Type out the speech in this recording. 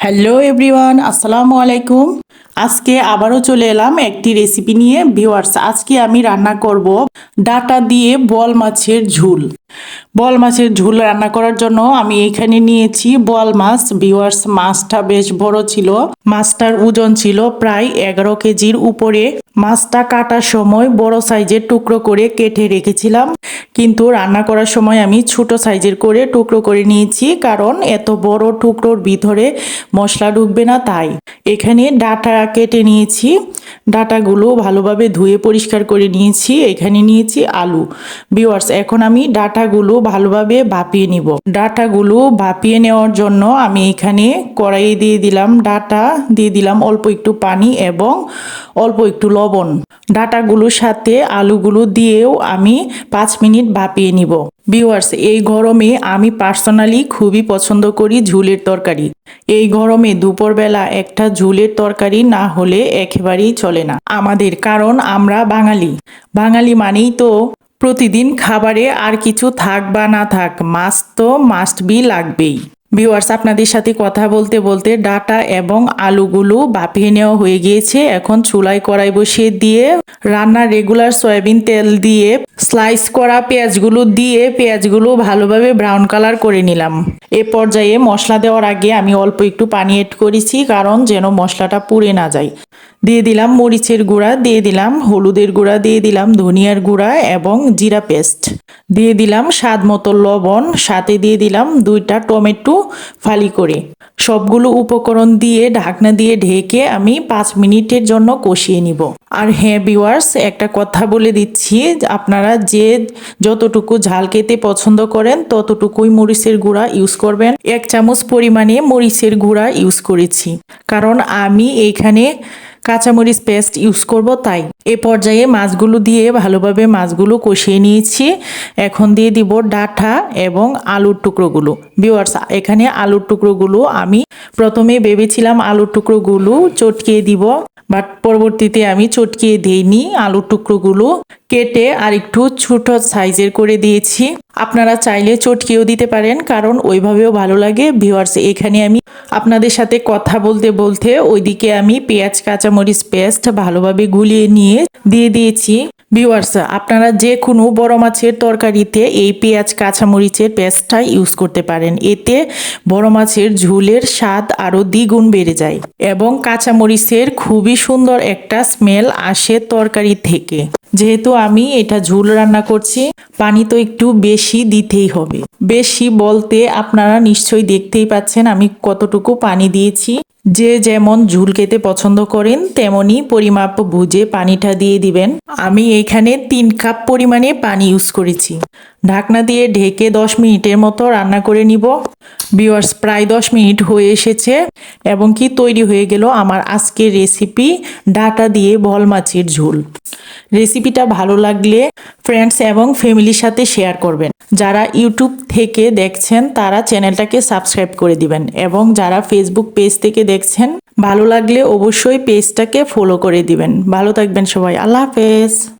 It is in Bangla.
হ্যালো এভরিওয়ান আসসালামু আলাইকুম আজকে আবারও চলে এলাম একটি রেসিপি নিয়ে। ভিউয়ার্স আজকে আমি রান্না করব ডাটা দিয়ে বল মাছের ঝুল। বল মাছের ঝুল রান্না করার জন্য আমি এখানে নিয়েছি বল মাছ। ভিউয়ার্স, মাছটা বেশ বড় ছিল। মাছটার ওজন ছিল প্রায় এগারো কেজির উপরে। মাছটা কাটার সময় বড় সাইজের টুকরো করে কেটে রেখেছিলাম। কিন্তু রান্না করার সময় আমি ছোট সাইজের করে টুকরো করে নিয়েছি কারণ এত বড় টুকরোর ভিতরে মশলা ঢুকবে না তাই। এখানে ডাটা কেটে নিয়েছি। ডাটাগুলো ভালোভাবে ধুয়ে পরিষ্কার করে নিয়েছি, এখানে নিয়েছি আলু। বিওয়ার্স এখন আমি ডাটাগুলো ভালোভাবে ভাপিয়ে নিব। ডাটাগুলো ভাপিয়ে নেওয়ার জন্য আমি এখানে কড়াইয়ে দিয়ে দিলাম ডাটা, দিয়ে দিলাম অল্প একটু পানি এবং অল্প একটু লবণ। ডাটাগুলোর সাথে আলুগুলো দিয়েও আমি পাঁচ মিনিট ভাপিয়ে নিব। ভিউয়ার্স, এই গরমে আমি পার্সোনালি খুবই পছন্দ করি ঝুলের তরকারি। এই গরমে দুপুরবেলা একটা ঝুলের তরকারি না হলে একেবারেই চলে না। আমাদের কারণ আমরা বাঙালি। বাঙালি মানেই তো প্রতিদিন খাবারে আর কিছু থাক বা না থাক, মাছ তো মাস্ট বি লাগবেই। ভিউয়ার্স আপনাদের সাথে কথা বলতে বলতে ডাটা এবং আলুগুলো বাপিয়ে নেওয়া হয়ে গিয়েছে। এখন চুলায় কড়াই বসিয়ে দিয়ে রান্নার রেগুলার সয়াবিন তেল দিয়ে স্লাইস করা পেঁয়াজগুলো দিয়ে পেঁয়াজগুলো ভালোভাবে ব্রাউন কালার করে নিলাম। এ পর্যায়ে মশলা দেওয়ার আগে আমি অল্প একটু পানি এড করেছি, কারণ যেন মশলাটা পুড়ে না যায়। দিয়ে দিলাম মরিচের গুঁড়া, দিয়ে দিলাম হলুদের গুঁড়া, দিয়ে দিলাম ধনিয়ার গুঁড়া এবং জিরা পেস্ট। দিয়ে দিলাম স্বাদ মতো লবণ, সাথে দিয়ে দিলাম দুইটা টমেটো ফালি করে। সবগুলো উপকরণ দিয়ে ঢাকনা দিয়ে ঢেকে আমি পাঁচ মিনিটের জন্য কষিয়ে নিব। আর হ্যাঁ বিওয়ার্স একটা কথা বলে দিচ্ছি, আপনারা যে যতটুকু ঝাল খেতে পছন্দ করেন ততটুকুই মরিচের গুঁড়া ইউজ করবেন। এক চামচ পরিমাণে মরিচের গুঁড়া ইউজ করেছি। কারণ আমি এইখানে কাঁচামরিচ পেস্ট ইউজ করব তাই। এ পর্যায়ে মাছগুলো দিয়ে ভালোভাবে মাছগুলো কষিয়ে নিয়েছি। এখন দিয়ে দিব ডাঁটা এবং আলুর টুকরোগুলো। ভিউয়ার্স এখানে আলুর টুকরোগুলো আমি প্রথমে ভেবেছিলাম আলুর টুকরোগুলো চটকিয়ে দিব, বাট পরবর্তীতে আমি চটকিয়ে দিইনি। আলুর টুকরোগুলো কেটে আর একটু ছোট সাইজের করে দিয়েছি। আপনারা চাইলে চটকিয়েও দিতে পারেন, কারণ ওইভাবেও ভালো লাগে। ভিউয়ার্স এখানে আমি আপনাদের সাথে কথা বলতে বলতে ওইদিকে আমি পেঁয়াজ, কাঁচামরিচ, পেস্ট ভালোভাবে গুলিয়ে নিয়ে দিয়ে দিয়েছি। ভিউয়ার্স আপনারা যে কোনো বড় মাছের তরকারিতে এই পেঁয়াজ কাঁচামরিচের পেস্টটা ইউজ করতে পারেন। এতে বড় মাছের ঝুলের স্বাদ আরও দ্বিগুণ বেড়ে যায় এবং কাঁচামরিচের খুবই সুন্দর একটা স্মেল আসে তরকারি থেকে। যেহেতু আমি এটা ঝুল রান্না করছি, পানি তো একটু বেশি দিতেই হবে। বেশি বলতে আপনারা নিশ্চয়ই দেখতেই পাচ্ছেন আমি কতটুকু পানি দিয়েছি। যে যেমন ঝুল খেতে পছন্দ করেন, তেমনই পরিমাপ বুঝে পানিটা দিয়ে দিবেন। আমি এখানে তিন কাপ পরিমাণে পানি ইউজ করেছি। ঢাকনা দিয়ে ঢেকে দশ মিনিটের মতো রান্না করে নিব। বিওয়ার্স প্রায় দশ মিনিট হয়ে এসেছে এবং কি তৈরি হয়ে গেল আমার আজকের রেসিপি ডাটা দিয়ে বল মাছের ঝোল। রেসিপিটা ভালো লাগলে ফ্রেন্ডস এবং ফ্যামিলির সাথে শেয়ার করবেন। যারা ইউটিউব থেকে দেখছেন, তারা চ্যানেলটাকে সাবস্ক্রাইব করে দিবেন এবং যারা ফেসবুক পেজ থেকে দেখছেন, ভালো লাগলে অবশ্যই পেজটাকে ফলো করে দিবেন। ভালো থাকবেন সবাই। আল্লাহ হাফেজ।